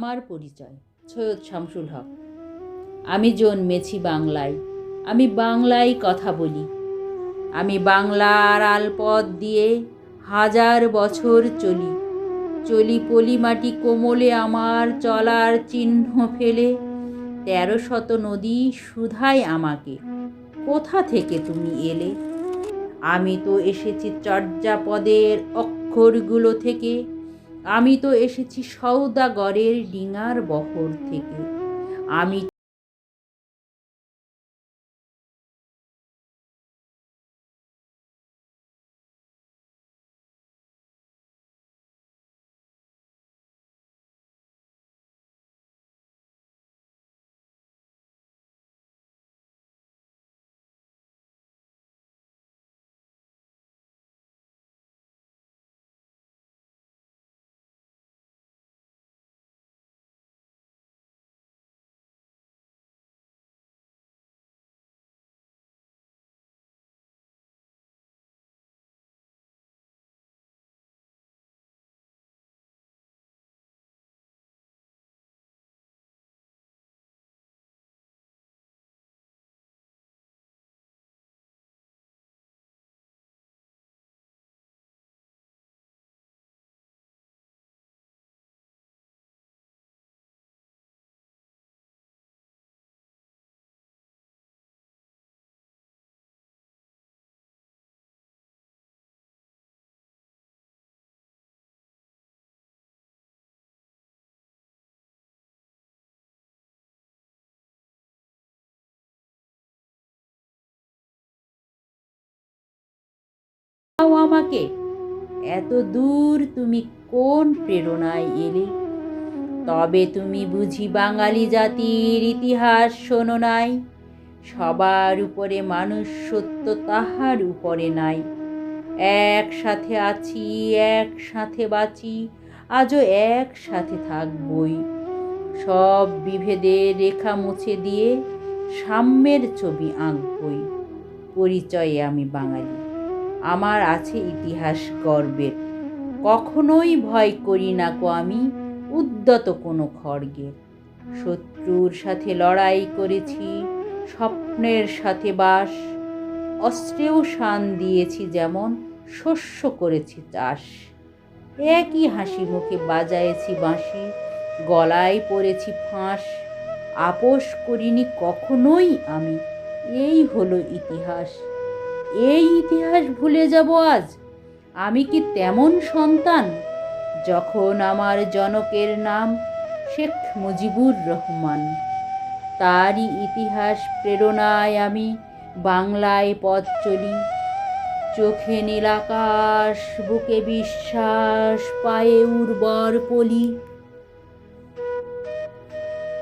আমার পরিচয়, সৈয়দ শামসুল হক। আমি জন্মেছি বাংলায়, আমি বাংলায় কথা বলি। আমি বাংলার আলপথ দিয়ে হাজার বছর চলি। চলি পলি মাটি কোমলে আমার চলার চিহ্ন ফেলে। তেরো শত নদী সুধায় আমাকে, কোথা থেকে তুমি এলে? আমি তো এসেছি চর্যাপদের অক্ষরগুলো থেকে। আমি তো এসেছি সৌদাগরের ডিঙার বহর থেকে। আমি দাও আমাকে। এত দূর তুমি কোন প্রেরণায় এলে? তবে তুমি বুঝি বাঙালি জাতির ইতিহাস শোনো নাই। সবার উপরে মানুষ সত্য তাহার উপরে নাই। একসাথে আছি, একসাথে বাঁচি, আজও একসাথে থাকবই। সব বিভেদের রেখা মুছে দিয়ে সাম্যের ছবি আঁকবই। পরিচয়ে আমি বাঙালি। আমার আছে ইতিহাস গর্বের। কখনোই ভয় করি না কো আমি উদ্যত কোনো খড়গের শত্রুর সাথে লড়াই করেছি, স্বপ্নের সাথে বাস, অস্ত্রেও শান দিয়েছি যেমন শস্য করেছি চাষ। একই হাসি মুখে বাজায়েছি বাঁশি, গলায় পড়েছি ফাঁস। আপোষ করিনি কখনোই আমি, এই হলো ইতিহাস। এই ইতিহাস ভুলে যাব আজ। আমি কি তেমন সন্তান? যখন আমার জনকের নাম শেখ মুজিবুর রহমান। তারই ইতিহাস প্রেরণায় আমি বাংলায় পথ চলি। চোখে নীলাকাশ বুকে বিশ্বাস, পায়ে উর্বর পলি